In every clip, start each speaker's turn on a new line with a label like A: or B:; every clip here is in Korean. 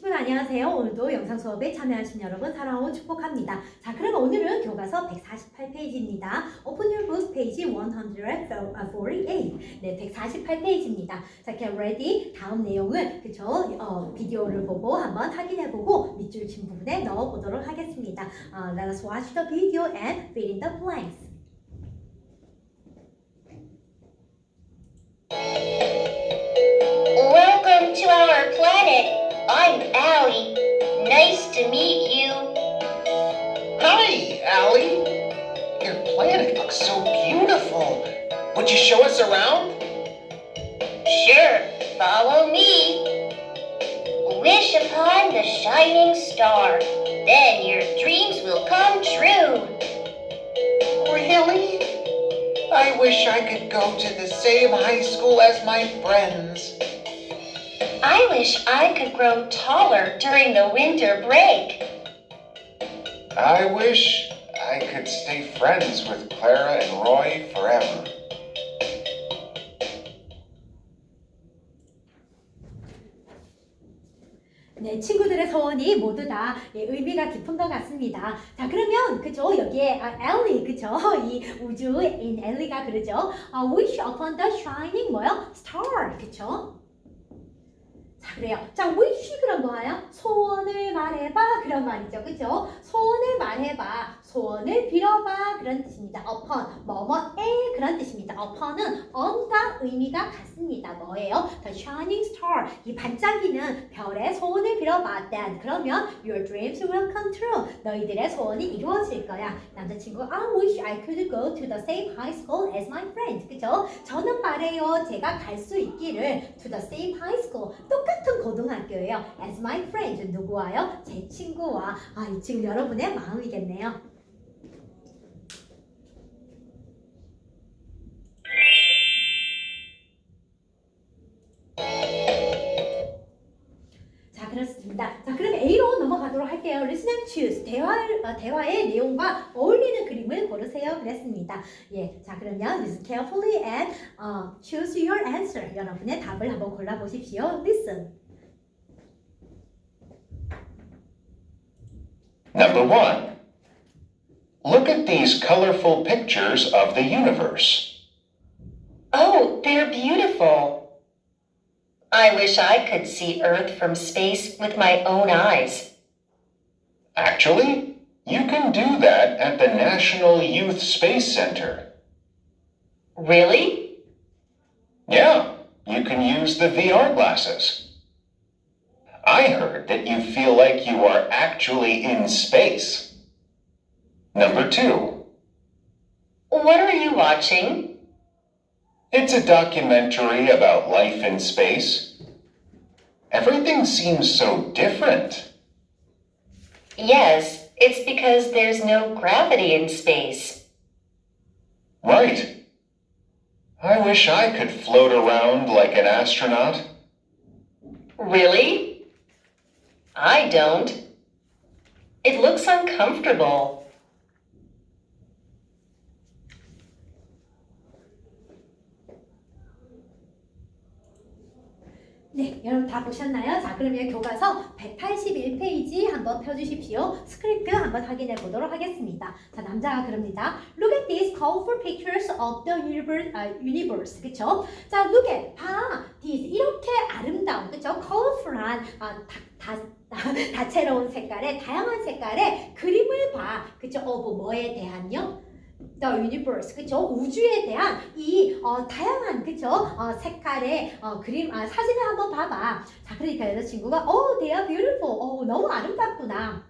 A: 친구들 안녕하세요. 오늘도 영상 수업에 참여하신 여러분 사랑하고 축복합니다. 자, 그러면 오늘은 교과서 148페이지입니다. Open your book page 148. 네, 148페이지입니다. 자, get ready. 다음 내용을 그쵸? 어, 비디오를 보고 한번 확인해보고 밑줄 친 부분에 넣어보도록 하겠습니다. 어, let us watch the video and fill in the blanks.
B: Welcome to our planet. I'm Allie. Nice to meet you.
C: Hi, Allie. Your planet looks so beautiful. Would you show us around?
B: Sure, follow me. Wish upon the shining star. Then your dreams will come true.
C: Really? I wish I could go to the same high school as my friends.
B: I wish I could grow taller during the winter break.
C: I wish I could stay friends with Clara and Roy forever.
A: 네, 친구들의 소원이 모두 다 예, 의미가 깊은 것 같습니다. 자, 그러면 그죠? 여기에 아, 엘리 그죠? 이 우주인 엘리가 그러죠? 아, wish upon the shining 뭐요? star 그죠? 자, 그래요. 자, wish 그런 거예요. 소원을 말해봐 그런 말이죠, 그죠? 소원을 말해봐, 소원을 빌어봐 그런 뜻입니다. upon 뭐뭐에 그런 뜻입니다. upon은 on과 의미가 같습니다. 뭐예요? The shining star 이 반짝이는 별의 소원을 빌어봐. Then 그러면 your dreams will come true. 너희들의 소원이 이루어질 거야. 남자친구 I wish I could go to the same high school as my friends. 그죠? 저는 말해요. 제가 갈 수 있기를 to the same high school. 똑같은 고등학교예요. As my friends. 누구와요? 제 친구와. 아, 이 친구 여러분의 마음이겠네요. 자, 그렇습니다. 자, 그럼 A 로 넘어가도록 할게요. Listen and choose. 대화, 어, 대화의 내용과 어울리는 그림을 고르세요. 그랬습니다. 예, 자, 그러면 listen carefully and 어, choose your answer. 여러분의 답을 한번 골라보십시오. Listen.
D: Number one, look at these colorful pictures of the universe.
B: Oh, they're beautiful. I wish I could see Earth from space with my own eyes.
D: Actually, you can do that at the National Youth Space Center.
B: Really?
D: Yeah, you can use the VR glasses. I heard that you feel like you are actually in space. Number two,
B: What are you watching?
D: It's a documentary about life in space. Everything seems so different.
B: Yes, it's because there's no gravity in space.
D: Right. I wish I could float around like an astronaut.
B: Really? I don't. It looks uncomfortable.
A: 네, 여러분 다 보셨나요? 자, 그러면 교과서 181페이지 한번 펴주십시오. 스크립트 한번 확인해 보도록 하겠습니다. 자, 남자가 그럽니다. Look at these colorful pictures of the universe. 아, universe. 그쵸? 자, look at. 봐. These. 이렇게 아름다운, 그쵸? colorful한, 아, 다, 다, 다채로운 색깔의, 다양한 색깔의 그림을 봐. 그쵸? of 뭐에 대한요? The universe, 그쵸? 우주에 대한 이 어, 다양한 그쵸? 어, 색깔의 어, 그림, 아, 사진을 한번 봐봐. 자, 그러니까 여자친구가 Oh, they are beautiful. 어, 너무 아름답구나.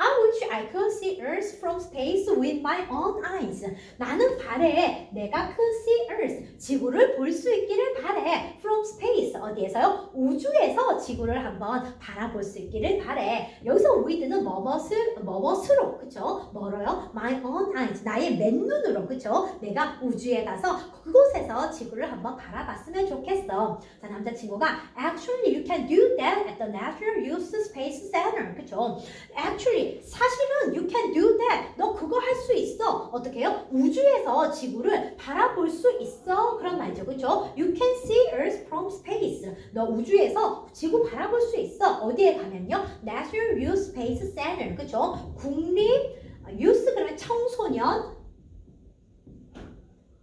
A: I wish I could see Earth from space with my own eyes. 나는 바래. 내가 could see Earth. 지구를 볼 수 있기를 바래. From space. 어디에서요? 우주에서 지구를 한번 바라볼 수 있기를 바래. 여기서 with는 뭐뭇을, 뭐뭇으로. 그쵸? 멀어요? My own eyes. 나의 맨눈으로. 그쵸? 내가 우주에 가서 그곳에서 지구를 한번 바라봤으면 좋겠어. 자, 남자친구가 Actually, you can do that at the National Youth Space Center. 그쵸? Actually, 사실은 you can do that. 너 그거 할 수 있어. 어떻게 해요? 우주에서 지구를 바라볼 수 있어. 그런 말이죠. 그렇죠? You can see Earth from space. 너 우주에서 지구 바라볼 수 있어. 어디에 가면요? National Youth Space Center. 그렇죠? 국립 유스 그러면 청소년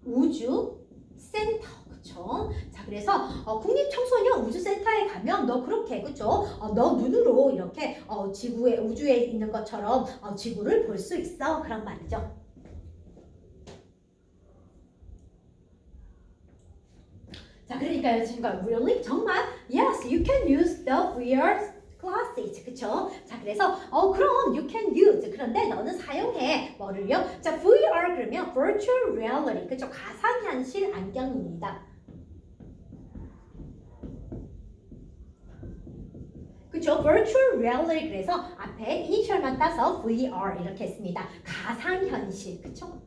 A: 우주 센터. 그쵸? 자, 그래서 어, 국립청소년 우주센터에 가면 너 그렇게 그쵸? 어, 너 눈으로 이렇게 어, 지구에 우주에 있는 것처럼 어, 지구를 볼 수 있어 그런 말이죠. 자, 그러니까요, 지금 really 정말 yes, you can use the VR glasses, 그쵸? 자, 그래서 어 그럼 you can use 그런데 너는 사용해 뭐를요? 자, VR 그러면 virtual reality, 그쵸? 가상현실 안경입니다. 그쵸? virtual reality 그래서 앞에 이니셜만 따서 VR 이렇게 했습니다. 가상현실, 그쵸?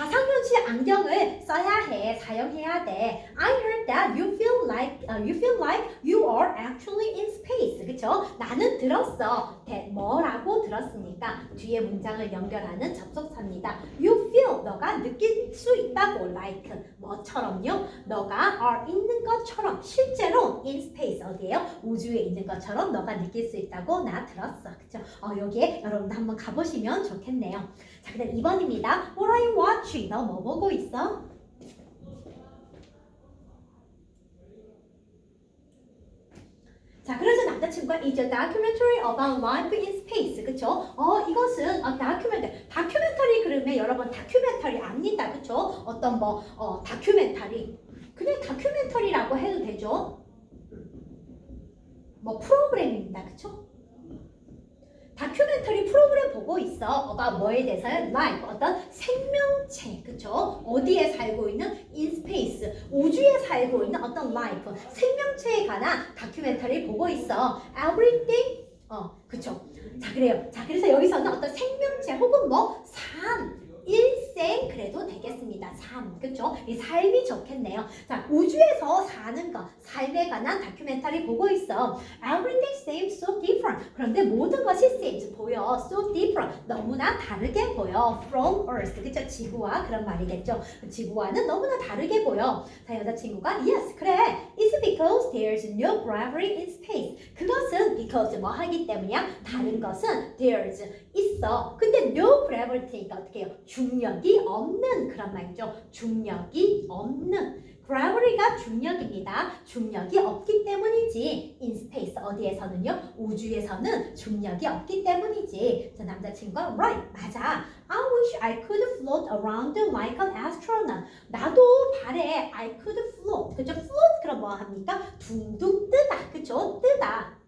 A: 가상현실 안경을 써야 해, 사용해야 돼. I heard that you feel like uh, you feel like you are actually in space. 그쵸? 나는 들었어. that 뭐라고 들었으니까 뒤에 문장을 연결하는 접속사입니다. You feel 너가 느낄 수 있다고 like 뭐처럼요? 너가 are 있는 것처럼 실제로 in space 어디에요? 우주에 있는 것처럼 너가 느낄 수 있다고 나 들었어. 그쵸? 어, 여기에 여러분도 한번 가보시면 좋겠네요. 자, 그다음 2번입니다. What are you watching? 너 뭐 보고 있어? 자, 그래서 남자친구가 a documentary about life in space. 그쵸? 어, 이것은 어, 다큐멘터리. 다큐멘터리 그러면 여러분 다큐멘터리 압니다. 그쵸? 어떤 뭐, 어, 다큐멘터리. 그냥 다큐멘터리라고 해도 되죠? 뭐 프로그램입니다. 그쵸? 다큐멘터리 프로그램 보고 있어. 어가 뭐에 대해서요? Life, 어떤 생명체, 그쵸? 어디에 살고 있는? In space, 우주에 살고 있는 어떤 life, 생명체에 관한 다큐멘터리 보고 있어. Everything, 어, 그쵸? 자, 그래요. 자, 그래서 여기서는 어떤 생명체 혹은 뭐 삶, 일생 그래도 되겠습니다. 삶, 그쵸? 이 삶이 좋겠네요. 자, 우주에서 사는 것, 삶에 관한 다큐멘터리 보고 있어. Everything seems so. 그런데 모든 것이 seems 보여. So different. 너무나 다르게 보여. From Earth. 그쵸? 지구와 그런 말이겠죠. 지구와는 너무나 다르게 보여. 자, 여자친구가 yes, 그래. It's because there's no gravity in space. 그것은 because 뭐 하기 때문이야? 다른 것은 there's 있어. 근데 no gravity가 어떻게 해요? 중력이 없는 그런 말이죠. 중력이 없는. Gravity가 중력입니다. 중력이 없기 때문이지. in space 어디에서는요? 우주에서는 중력이 없기 때문이지. 자, 남자친구가 right 맞아. I wish I could float around like an astronaut. 나도 바래 I could float. 그죠? float 그럼 뭐 합니까? 둥둥 뜨다. 그죠? 뜨다.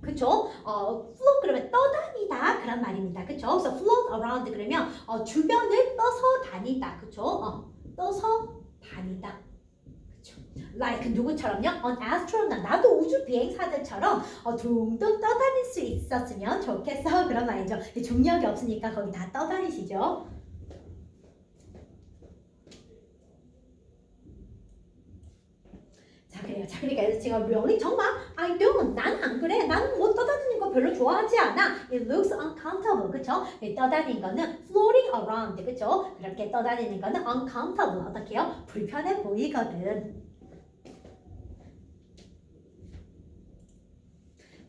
A: 그쵸? 어, float 그러면 떠다니다 그런 말입니다. 그쵸? 그래서 float around 그러면 어, 주변을 떠서 다니다. 그쵸? 어, 떠서 다니다. 그쵸? Like 누구처럼요? An astronaut. 나도 우주 비행사들처럼 어, 둥둥 떠다닐 수 있었으면 좋겠어. 그런 말이죠. 중력이 없으니까 거기 다 떠다니시죠. 자 그래요. 자 그러니까 여자친구가 really 정말 I don't. 난안 그래. 나는 뭐 떠다니는 거 별로 좋아하지 않아. It looks uncomfortable. 그쵸? 이 떠다니는 거는 around. 그쵸? 그렇게 떠다니는 거는 uncomfortable. 어떻게요? 불편해 보이거든.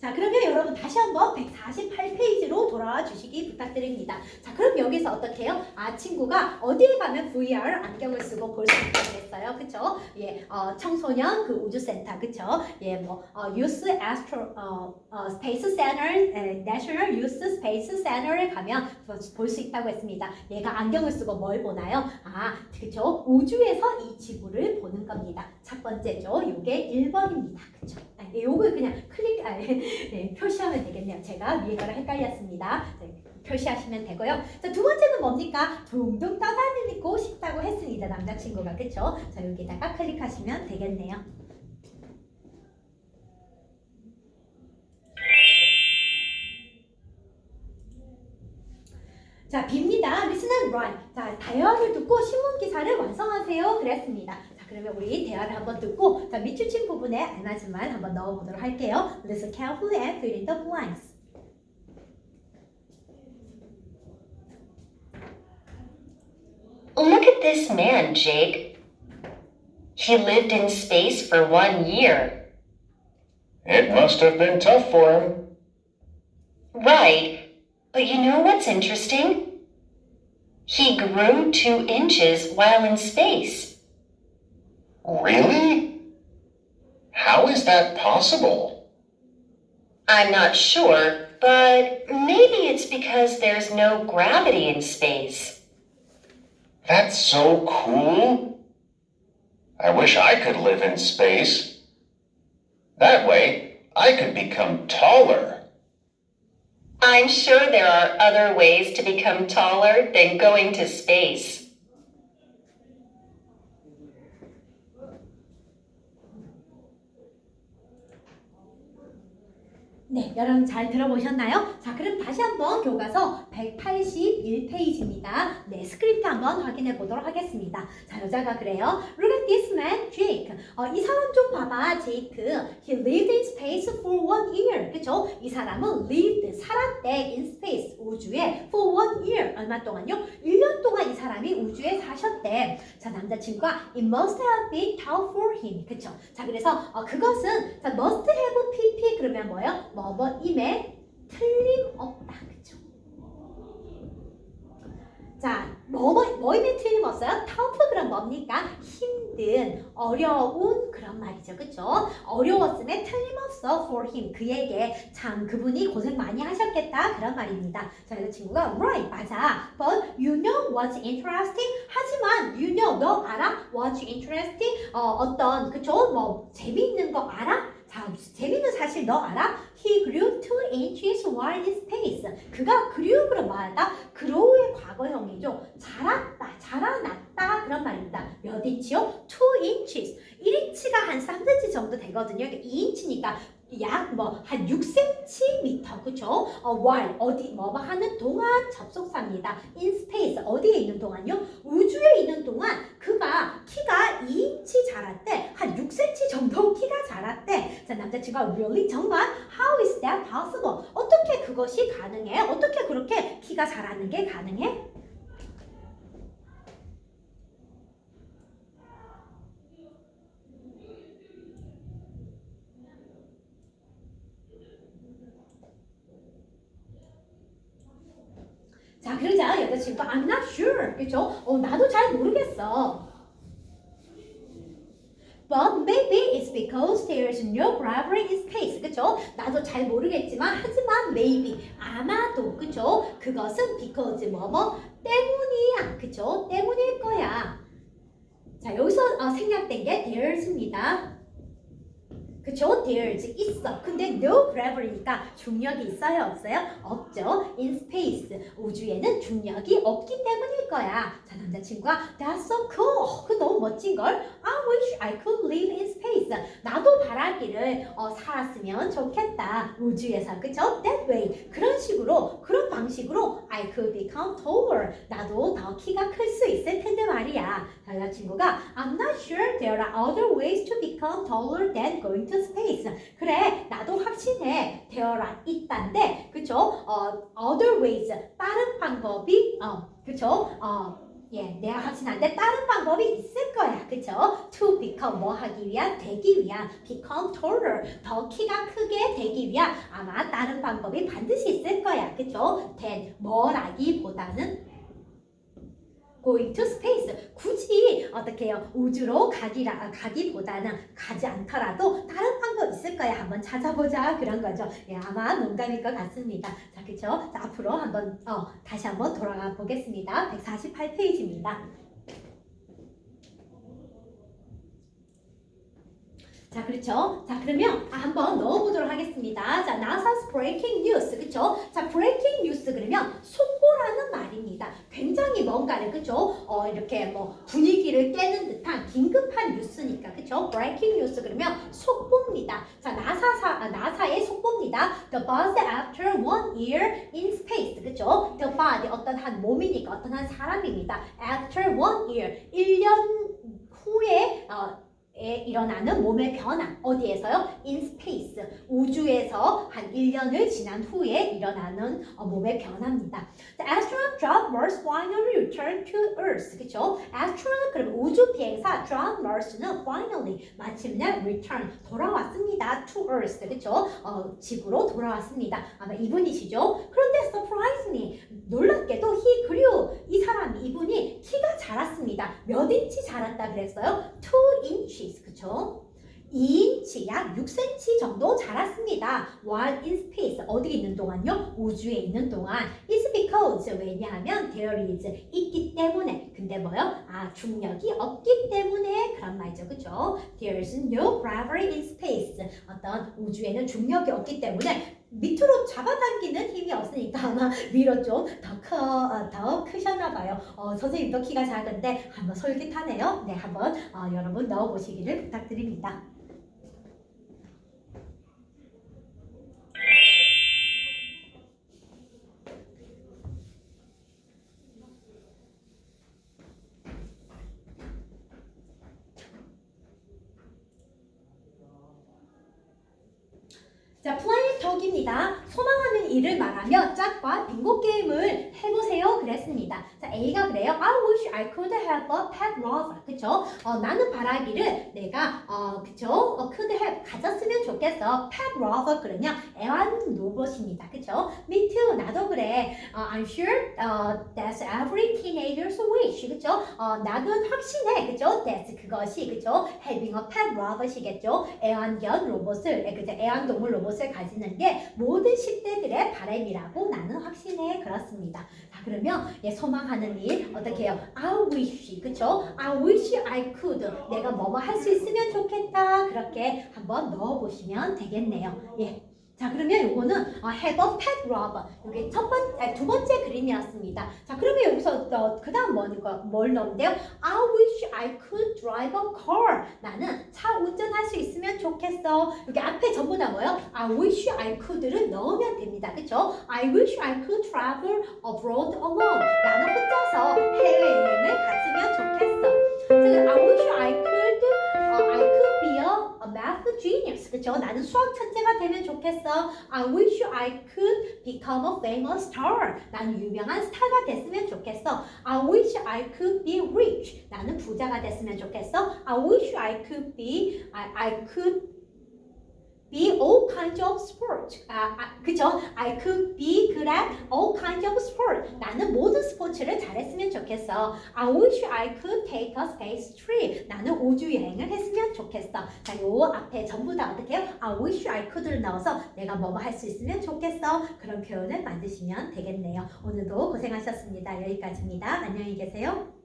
A: 자, 그러면 여러분 다시 한번 148페이지로 돌아와 주시기 부탁드립니다. 자, 그럼 여기서 어떻게 해요? 아, 친구가 어디에 가면 VR 안경을 쓰고 볼 수 있다고 했어요. 그쵸? 예, 어, 청소년 그 우주센터, 그쵸? 예, 뭐, 어, Youth Astro, 어, 어, Space Center, 에, National Youth Space Center에 가면 볼 수 있다고 했습니다. 얘가 안경을 쓰고 뭘 보나요? 아, 그쵸? 우주에서 이 지구를 보는 겁니다. 첫 번째죠. 요게 1번입니다. 그쵸? 아, 예, 요걸 그냥 클릭, 아, 네, 표시하면 되겠네요. 제가 위에 거랑 헷갈렸습니다. 네, 표시하시면 되고요. 자, 두 번째는 뭡니까? 둥둥 떠다니고 싶다고 했습니다. 남자친구가. 그쵸? 자, 여기다가 클릭하시면 되겠네요. 자, 빕니다. And write. 자, 대화를 듣고 신문 기사를 완성하세요. 그랬습니다. 자, 그러면 우리 대화를 한번 듣고 자, 밑줄친 부분에 알맞은만 한번 넣어보도록 할게요. Listen carefully and fill in the blanks.
B: Look at this man, Jake. He lived in space for one year.
D: It must have been tough for him.
B: Right. But you know what's interesting? He grew two inches while in space.
D: Really? How is that possible?
B: I'm not sure, but maybe it's because there's no gravity in space.
D: That's so cool. I wish I could live in space. That way, I could become taller.
B: I'm sure there are other ways to become taller than going to space.
A: 네, 여러분 잘 들어보셨나요? 자, 그럼 다시 한번 교과서 181페이지입니다. 네, 스크립트 한번 확인해 보도록 하겠습니다. 자, 여자가 그래요. At this man, Jake. 어, 이 사람 좀 봐봐, 제이크. He lived in space for one year. 그쵸? 이 사람은 lived, 살았대 in space, 우주에 for one year. 얼마 동안요? 1년 동안 이 사람이 우주에 사셨대. 자, 남자친구가 it must have been tough for him. 그쵸? 자, 그래서 어, 그것은 자, must have pp 그러면 뭐예요? 뭐뭐임에 틀림없다. 그쵸? 자, 뭐뭐 뭐임에 틀림없어요? tough 그럼 뭡니까? 힘든, 어려운 그런 말이죠. 그쵸? 어려웠음에 틀림없어 for him. 그에게 참 그분이 고생 많이 하셨겠다. 그런 말입니다. 자, 이 친구가 right 맞아. But you know what's interesting? 하지만 you know 너 알아? What's interesting? 어, 어떤 그쵸? 뭐 재미있는 거 알아? 자, 재미있는 사실 너 알아? He grew two inches while in space. 그가 grew로 말하다. grow의 과거형이죠. 자랐다, 자라났다 그런 말입니다. 몇 인치요? two inches. 1인치가 한 3cm 정도 되거든요. 2인치니까 약 뭐 한 6cm 그쵸? 어, while 어디 뭐 하는 동안 접속사입니다. in space 어디에 있는 동안요? 우주에 있는 동안 그가 키가 2인치 자랐대. 한 6cm 정도 키가 자랐대. 자 남자친구가 really 정말 how is that possible? 어떻게 그것이 가능해? 어떻게 그렇게 키가 자라는 게 가능해? 자, 그러자 여자친구가 I'm not sure. 그죠? 어, 나도 잘 모르겠어. But maybe it's because there's no gravity in space. 그죠? 나도 잘 모르겠지만 하지만 maybe 아마도 그죠? 그것은 because 뭐뭐 때문이야. 그죠? 때문일 거야. 자, 여기서 어, 생략된 게 there's입니다. 그쵸? There's 있어. 근데 no gravity니까 중력이 있어요? 없어요? 없죠. In space 우주에는 중력이 없기 때문일 거야. 자 남자친구가 That's so cool. 어, 그 너무 멋진 걸. I wish I could live in space. 나도 바라기를 어, 살았으면 좋겠다. 우주에서 그쵸? That way 그런 식으로 그런 방식으로 I could become taller. 나도 더 키가 클 수 있을 텐데 말이야. 자, 여자친구가 I'm not sure there are other ways to become taller than going to space. 그래, 나도 확신해. are 있단데, 그쵸? 어, other ways, 다른 방법이, 어, 그쵸? 어, 예, 내가 확신한데 다른 방법이 있을 거야. 그쵸? to become 뭐 하기 위한? 되기 위한 become taller 더 키가 크게 되기 위한 아마 다른 방법이 반드시 있을 거야. 그쵸? than 뭐라기보다는 going to space. 굳이 어떻게 해요? 우주로 가기라 아, 가기보다는 가지 않더라도 다른 방법 있을 거야 한번 찾아보자. 그런 거죠. 예, 아마 농담일 것 같습니다. 자 그쵸? 자, 앞으로 한번 어, 다시 한번 돌아가 보겠습니다. 148페이지입니다 자, 그렇죠. 자, 그러면 아, 한번 넣어보도록 하겠습니다. 자, NASA's breaking news, 그렇죠? 자, breaking news 그러면 속보라는 말입니다. 굉장히 뭔가를, 그렇죠? 어, 이렇게 뭐 분위기를 깨는 듯한 긴급한 뉴스니까, 그렇죠? breaking news 그러면 속보입니다. 자, 나사사, 아, 나사의 속보입니다. The buzz after one year in space, 그렇죠? The body 어떤 한 몸이니까 어떤 한 사람입니다. After one year, 1년 후에 어, 에 일어나는 몸의 변화 어디에서요? In space 우주에서 한 1년을 지난 후에 일어나는 어, 몸의 변화입니다. The astronaut John Mars finally returned to Earth. 그쵸? astronaut 그러면 우주 비행사 John Mars는 finally 마침내 return 돌아왔습니다. to Earth. 그쵸? 어, 지구로 돌아왔습니다. 아마 이분이시죠? 그런데 surprisingly 놀랍게도 he grew 이 사람이 이분이 키가 자랐습니다. 몇 인치 자랐다 그랬어요? 2 inches. 그쵸? 2인치 약 6cm 정도 자랐습니다. While in space 어디 있는 동안요? 우주에 있는 동안. It's because 왜냐하면 there is 있기 때문에. 근데 뭐요? 아 중력이 없기 때문에 그런 말이죠, 그죠? There's no gravity in space. 어떤 우주에는 중력이 없기 때문에 밑으로 잡아당기는 힘이 없으니까 아마 위로 좀 더커더 크셨나 봐요. 어, 선생님도 키가 작은데 한번 솔깃하네요. 네, 한번 어, 여러분 넣어보시기를 부탁드립니다. 덕입니다. 소망하는 일을 말하며 짝과 빙고 게임을 해보세요. 그랬습니다. 자, A가 그래요. I wish I could have a pet rover. 그쵸? 어, 나는 바라기를 내가, 어, 그쵸? 어, could have 가졌으면 좋겠어. pet rover 그러냐? 애완 로봇입니다. 그쵸? Me too. 나도 그래. 어, I'm sure uh, that's every teenager's wish. 그쵸? 어, 나는 확신해. 그쵸? That's 그것이. 그쵸? Having a pet robot이겠죠? 애완견 로봇을, 에, 그죠? 애완동물 로봇을 가지는 게 모든 10대들의 바람이라고 나는 확신해. 그렇습니다. 자, 그러면 예, 소망하는 일 어떻게 해요? I wish. 그쵸? I wish I could. 내가 뭐뭐 할 수 있으면 좋겠다. 그렇게 한번 넣어 보시면 되겠네요. 예. 자 그러면 요거는 어, have a pet rover 이게 첫 번째 아니, 두 번째 그림이었습니다. 자 그러면 여기서 어, 그다음 뭐니까 뭘 넣는데요? I wish I could drive a car. 나는 차 운전할 수 있으면 좋겠어. 여기 앞에 전부 다 뭐요? I wish I could를 넣으면 됩니다. 그쵸? I wish I could travel abroad alone. 나는 혼자서 해외 여행을 갔으면 좋겠어. 자, I wish I could, math genius. 그쵸? 나는 수학 천재가 되면 좋겠어. I wish I could become a famous star. 나는 유명한 스타가 됐으면 좋겠어. I wish I could be rich. 나는 부자가 됐으면 좋겠어. I wish I could be, I, I could be all kinds of sport. 아, 아, 그죠? I could be good at all kinds of sport. 나는 모든 스포츠를 잘했으면 좋겠어. I wish I could take a space trip. 나는 우주 여행을 했으면 좋겠어. 자, 요 앞에 전부 다 어떻게 해요? I wish I could를 넣어서 내가 뭐뭐 할 수 있으면 좋겠어. 그런 표현을 만드시면 되겠네요. 오늘도 고생하셨습니다. 여기까지입니다. 안녕히 계세요.